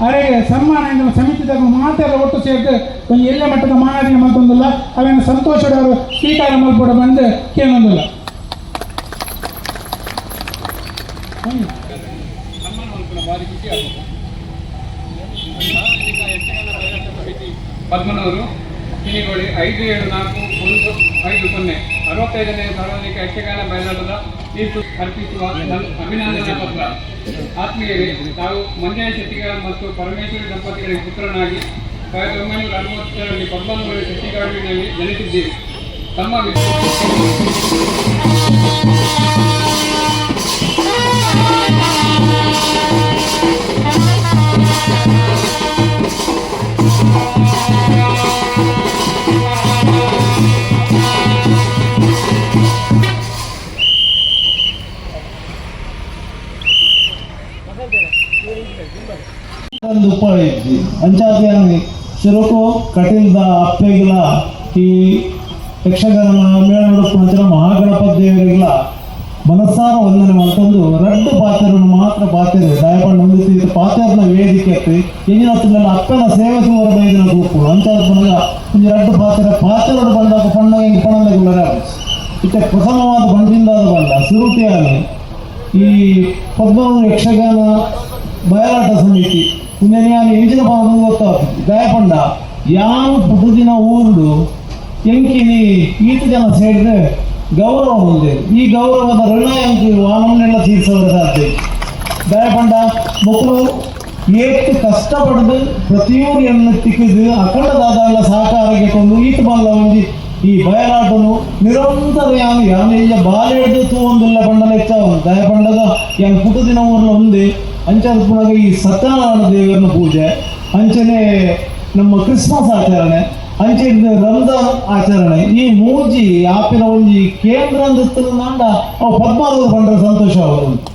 ಅವರಿಗೆ ಸನ್ಮಾನ ಸಮಿತಿ ಸಮಿತಿದಾಗ ಮಾತೆಲ್ಲ ಒಟ್ಟು ಸೇರಿದು ಒಂದು ಎಲ್ಲ ಮಟ್ಟದ ಮಾನವೀಯ ಮತ್ತೊಂದಿಲ್ಲ ಅವೇನು ಸಂತೋಷದವರು ಸ್ವೀಕಾರ ಮಲ್ಪಡ ಬಂದು ಕೇಳೊಂದಿಲ್ಲ. ಪದ್ಮನವರು ಐದು ಏಳು ನಾಲ್ಕು ಒಂದು ಐದು ಸೊನ್ನೆ. ಅರವತ್ತೈದನೇ ಸಾರ್ವಜನಿಕ ಯಕ್ಷಗಾನ ಬಯಲಾಟದ ತೀರ್ಪು ಅರ್ಪಿಸುವ ಅಭಿನಂದನಾ ಪತ್ರ. ಆತ್ಮೀಯರೇ, ತಾವು ಮಂಜಯ ಶೆಟ್ಟಿಗಳ ಮತ್ತು ಪರಮೇಶ್ವರಿ ದಂಪತಿಗಳಿಗೆ ಪುತ್ರನಾಗಿ ಸಾವಿರದ ಒಂಬೈನೂರ ಅರವತ್ತರಲ್ಲಿ ಪದ್ಮನೂರು ಶೆಟ್ಟಿಗಾಡಿನಲ್ಲಿ ಜನಿಸಿದ್ದೀರಿ. ತಮ್ಮ ವಿದ್ಯೆ ಒಂದು ಉಪಯೋಗಿಸಿ ಸಿರುಕು ಕಟೀಲ್ದ ಅಪ್ಪೆಗಳ ಈ ಯಕ್ಷಗಾನ ಮೇಳ ನಡುಪುಣಚಿನ ಮಹಾಗಣಪತಿ ದೇವರಿಗಿಲ್ಲ ಮನಸ್ಸಾರ ವಂದನೆ ಮಾಡ್ಕೊಂಡು ರಡ್ಡು ಪಾತ್ರರನ್ನು ಮಾತ್ರ ಪಾತ್ರ ದಯಪಂಡು ಹೊಂದಿಸಿ ಪಾತ್ರನ ವೇದಿಕೆ ಎತ್ತಿ ಎಂಜಿನ ಹೊತ್ತಿನಲ್ಲಿ ಅಪ್ಪನ ಸೇವೆ ಸುಮಾರು ಬೈದಿನ ಗುಂಪು ಅಂಚಾದ ಒಂದು ರಡ್ಡು ಪಾತ್ರ ಪಾತ್ರರು ಬಂದಾಗ ಪಣ್ಣಗ ಹಿಂಗೆ ಪಣದ ಇತ್ತೆ ಪ್ರಥಮವಾದ ಬಂಡಿಂದಾದ ಬಂಡ ಸುರುಟಿಯಾಗಿ ಈ ಪದ್ಮನಾಭ ಯಕ್ಷಗಾನ ಬಯಲಾಟ ಸಮಿತಿ ಇನ್ನೇನು ನಾನು ಎಂಚಿನ ದಯಪಂಡ ಯಾವ ಪ್ರತಿದಿನ ಊರು ಎಂಕಿನಿ ಈತ ಜನ ಸೇರಿದ್ರೆ ಗೌರವ ಮುಂದೆ ಈ ಗೌರವದ ಋಣ ಎಂಕಿ ವಾಹನನ್ನೆಲ್ಲ ತೀರಿಸೋದ್ರೆ ಸಾಧ್ಯ ದಯಪಂಡ ಮಕ್ಕಳು ಏತ್ತು ಕಷ್ಟಪಡದು ಪ್ರತಿಯೊಂದು ಎಣ್ಣೆ ತಿಕ್ಕಿದು ಅಖಂಡದಾದ ಸಹಕಾರಕ್ಕೆ ಕೊಂಡು ಈತ ಬಲ್ಲ ಒಂಜಿ ಈ ಬಯಲಾಟನು ನಿರಂತರ ಯಾನು ಯಾನು ಬಾಲೆಡ್ದು ತೂವೊಂದಿಲ್ಲ ಪಂಡಲ ಇಚ್ಚಾವ ದಯ ಪಂಡಗ ಯಾನು ಪುಟದಿನ ಊರ್ಲ ಒಂದೇ ಅಂಚಾದ ಪುನಗ ಈ ಸತ್ಯನಾರಾಯಣ ದೇವರನ ಪೂಜೆ. ಅಂಚನೆ ನಮ್ಮ ಕ್ರಿಸ್ಮಸ್ ಆಚರಣೆ ಅಂಚೆ ರಂಜಾನ್ ಆಚರಣೆ. ಈ ಮೂಜಿ ಆಪಿನ ಒಂಜಿ ಕೇಂದ್ರ ನಾಂಡ, ಅವು ಪದ್ಮಾವತಿ ಸಂತೋಷ ಅವರು